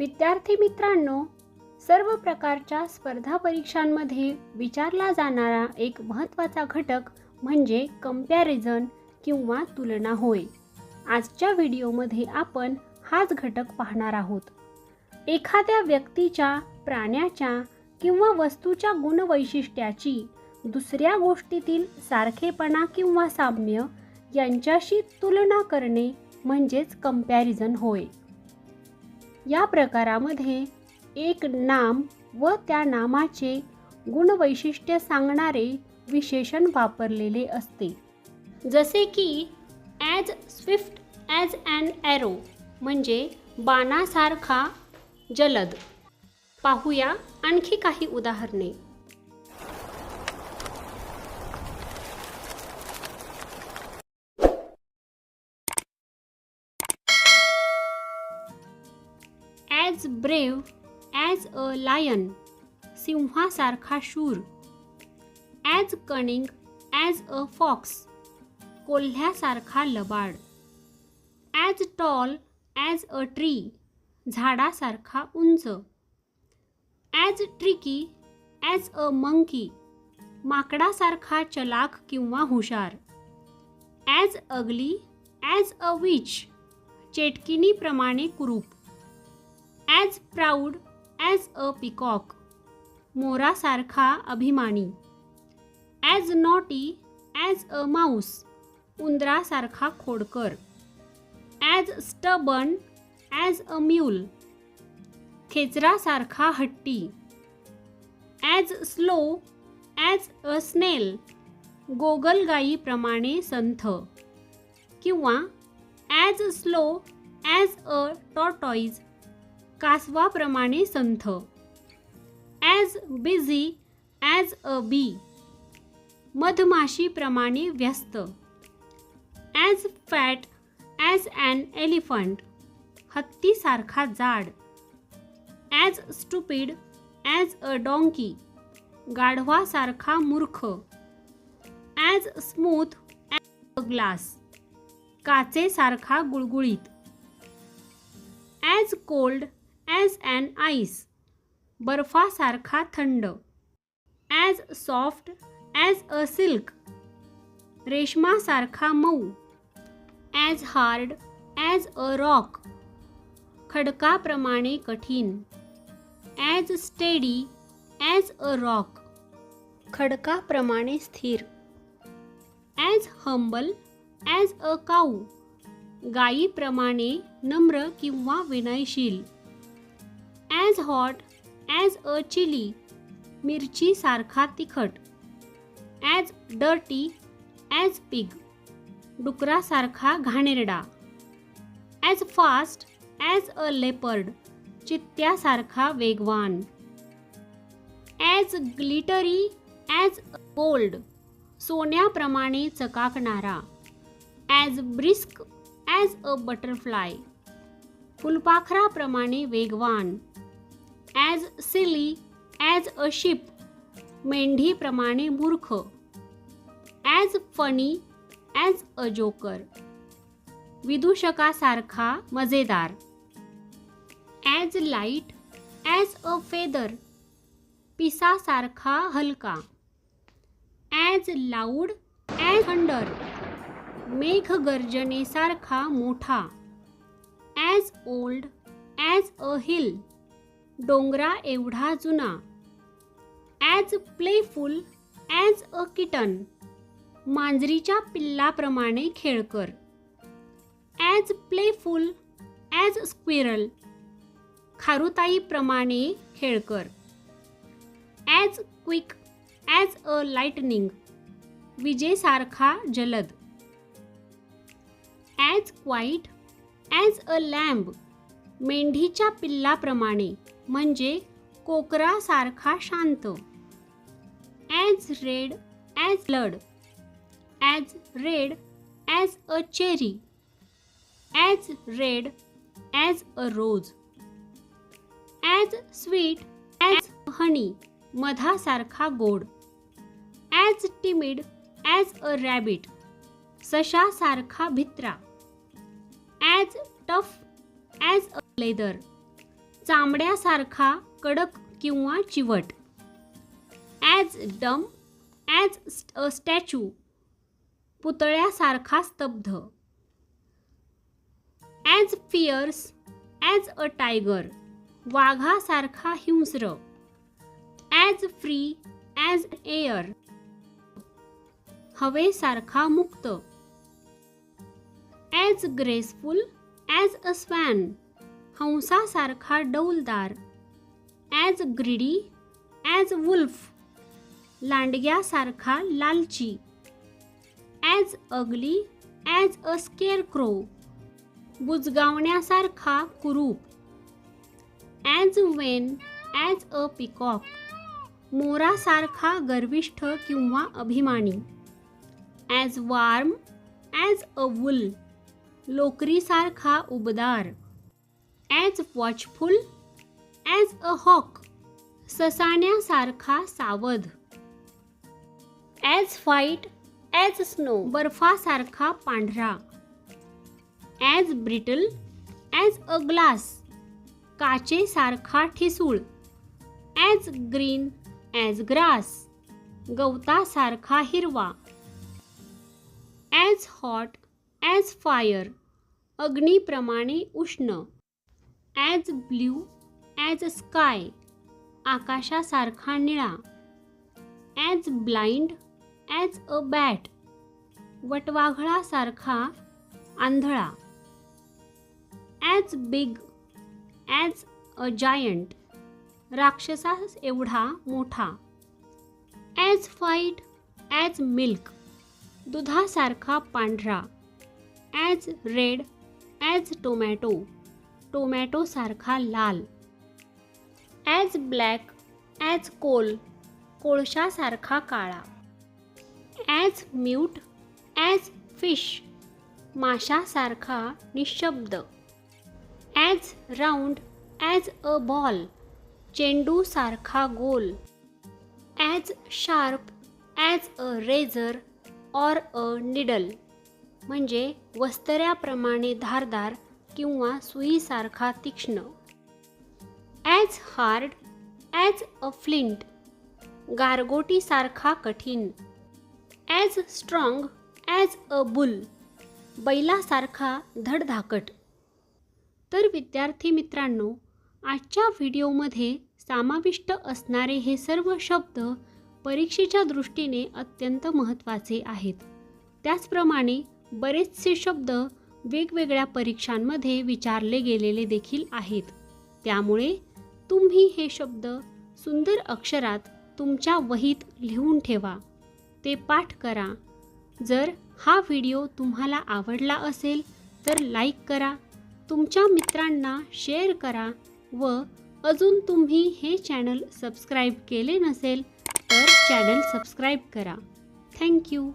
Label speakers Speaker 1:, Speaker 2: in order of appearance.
Speaker 1: विद्यार्थी मित्रांनो सर्व प्रकारच्या स्पर्धा परीक्षांमध्ये विचारला जाणारा एक महत्त्वाचा घटक म्हणजे कंपॅरिझन किंवा तुलना होय. आजच्या व्हिडिओमध्ये आपण हाच घटक पाहणार आहोत. एखाद्या व्यक्तीच्या प्राण्याच्या किंवा वस्तूच्या गुणवैशिष्ट्याची दुसऱ्या गोष्टीतील सारखेपणा किंवा साम्य यांच्याशी तुलना करणे म्हणजेच कंपॅरिझन होय. या प्रकारामध्ये एक नाम व त्या नामाचे गुणवैशिष्ट्य सांगणारे विशेषण वापरलेले असते. जसे की as swift as and arrow म्हणजे बाणासारखा जलद. पाहूया आणखी काही उदाहरणे. As brave as a lion सिंहासारखा शूर. As cunning as a fox कोल्ह्यासारखा लबाड. As tall as a tree झाडासारखा उंच. As tricky as a monkey माकडासारखा चलाख किंवा हुशार. As ugly as a witch चेटकिनीप्रमाणे कुरूप. As proud as a peacock मोरासारखा अभिमानी. As naughty as a mouse उंदरासारखा खोडकर. As stubborn as a mule खेचरासारखा हट्टी. As slow as a snail गोगलगाईप्रमाणे संथ. किंवा as slow as a tortoise कासवाप्रमाणे संथ. As busy as a bee मधमाशीप्रमाणे व्यस्त. As fat as an elephant हत्तीसारखा जाड. As stupid as a donkey गाढवासारखा मूर्ख. As smooth as a glass काचेसारखा गुळगुळीत. As cold as an ice बर्फासारखा थंड. As soft as a silk रेशमासारखा मऊ. As hard as a rock खडकाप्रमाणे कठीण. As steady as a rock खडकाप्रमाणे स्थिर. As humble as a cow गायीप्रमाणे नम्र किंवा विनयशील. As hot as a chilli मिरचीसारखा तिखट as dirty as pig डुकरासारखा घाणेरडा as fast as a leopard चित्त्यासारखा वेगवान as glittery as gold सोन्याप्रमाणे चकाकणारा as brisk as a butterfly फुलपाखराप्रमाणे वेगवान as silly as a sheep मेंढीप्रमाणे मूर्ख. As funny as a joker विदूषकासारखा मज़ेदार. As light as a feather पिसासारखा हलका. As loud as thunder मेघगर्जनेसारखा मोठा. As old as a hill डोंगरा एवढा जुना. As playful as a kitten मांजरीच्या पिल्लाप्रमाणे खेळकर ॲज प्लेफुल ॲज स्क्विरल खारुताईप्रमाणे खेळकर as quick as a lightning विजेसारखा जलद. As quiet as a lamb मेंढीच्या पिल्लाप्रमाणे म्हणजे कोकरासारखा शांत. As red as blood as red as a cherry as red as a rose as sweet as honey मधासारखा गोड. As timid as a rabbit सशासारखा भित्रा. As tough as a leather चांबड्यासारखा कडक किंवा चिवट. As dumb as a statue पुतळ्यासारखा स्तब्ध. As fierce as a tiger वाघासारखा हिंस्र. As free as air हवेसारखा मुक्त. As graceful as a swan हंसासारखा डौलदार. As greedy as wolf लांडग्यासारखा लालची. As ugly as a scarecrow बुजगावण्यासारखा कुरूप. As vain as a peacock मोरासारखा गर्विष्ठ किंवा अभिमानी. As warm as a wool लोकरीसारखा उबदार. As watchful as a hawk ससाण्यासारखा सावध. ॲज फाईट ॲज स्नो बर्फासारखा पांढरा. As brittle as a glass काचेसारखा ठिसूळ. ॲज ग्रीन ॲज ग्रास गवतासारखा हिरवा. ॲज हॉट ॲज फायर अग्नीप्रमाणे उष्ण. ॲज ब्ल्यू ॲज स्काय आकाशासारखा निळा. As blind as a bat वटवाघळासारखा आंधळा. As big as a giant राक्षसास एवढा मोठा. ॲज फाईट ॲज मिल्क दुधासारखा पांढरा. ॲज रेड ॲज टोमॅटो टोमॅटोसारखा लाल. As black as coal. कोळशासारखा काळा. ॲज म्यूट ॲज फिश माशासारखा निशब्द. As round as a ball चेंडूसारखा goal. As sharp as a razor or a needle म्हणजे वस्तऱ्याप्रमाणे धारदार किंवा सुईसारखा तीक्ष्ण. As hard as a flint गारगोटीसारखा कठीण. As strong as a bull बैलासारखा धडधाकट. तर विद्यार्थी मित्रांनो आजच्या व्हिडिओमध्ये समाविष्ट असणारे हे सर्व शब्द परीक्षेच्या दृष्टीने अत्यंत महत्त्वाचे आहेत. त्याचप्रमाणे बरेचसे शब्द वेगवेगळ्या परीक्षांमध्ये विचारले गेलेले देखील आहेत. त्यामुळे तुम्ही हे शब्द सुंदर अक्षरात तुमच्या वहीत लिहून ठेवा. ते पाठ करा. जर हा व्हिडिओ तुम्हाला आवडला असेल तर लाईक करा. तुमच्या मित्रांना शेअर करा व अजून तुम्ही हे चॅनल सबस्क्राईब केले नसेल तर चॅनल सबस्क्राईब करा. थँक्यू